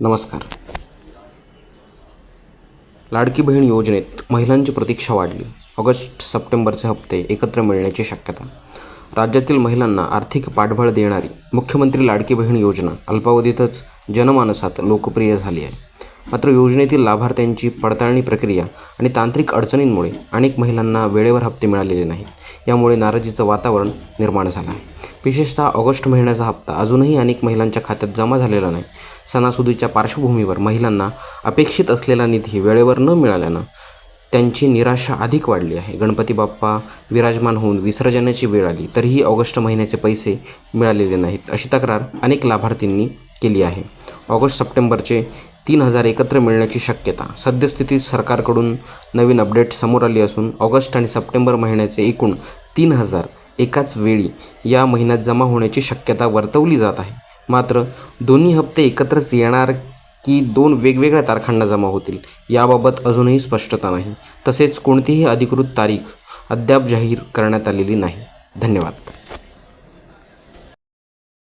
नमस्कार. लाडकी बहीण योजनेत महिलांची प्रतीक्षा वाढली. ऑगस्ट सप्टेंबरचे हप्ते एकत्र मिळण्याची शक्यता. राज्यातील महिलांना आर्थिक पाठबळ देणारी मुख्यमंत्री लाडकी बहीण योजना अल्पावधीतच जनमानसात लोकप्रिय झाली आहे. मात्र योजनेतील लाभार्थ्यांची पडताळणी प्रक्रिया आणि तांत्रिक अडचणींमुळे अनेक महिलांना वेळेवर हप्ते मिळालेले नाहीत यामुळे नाराजीचं वातावरण निर्माण झालं आहे. विशेषतः ऑगस्ट महिन्याचा हप्ता अजूनही अनेक महिलांच्या खात्यात जमा झालेला नाही. सणासुदीच्या पार्श्वभूमीवर महिलांना अपेक्षित असलेला निधी वेळेवर न मिळाल्यानं त्यांची निराशा अधिक वाढली आहे. गणपती बाप्पा विराजमान होऊन विसर्जनाची वेळ आली तरीही ऑगस्ट महिन्याचे पैसे मिळालेले नाहीत अशी तक्रार अनेक लाभार्थींनी केली आहे. ऑगस्ट सप्टेंबरचे तीन हजार एकत्र मिळण्याची शक्यता. सद्यस्थितीत सरकारकडून नवीन अपडेट समोर आली असून ऑगस्ट आणि सप्टेंबर महिन्याचे एकूण तीन हजार एकाच वेळी या महिन्यात जमा होण्याची शक्यता वर्तवली जात आहे. मात्र दोन्ही हप्ते एकत्रच येणार की दोन वेगवेगळ्या तारखांना जमा होतील याबाबत अजूनही स्पष्टता नाही. तसेच कोणतीही अधिकृत तारीख अद्याप जाहीर करण्यात आलेली नाही. धन्यवाद.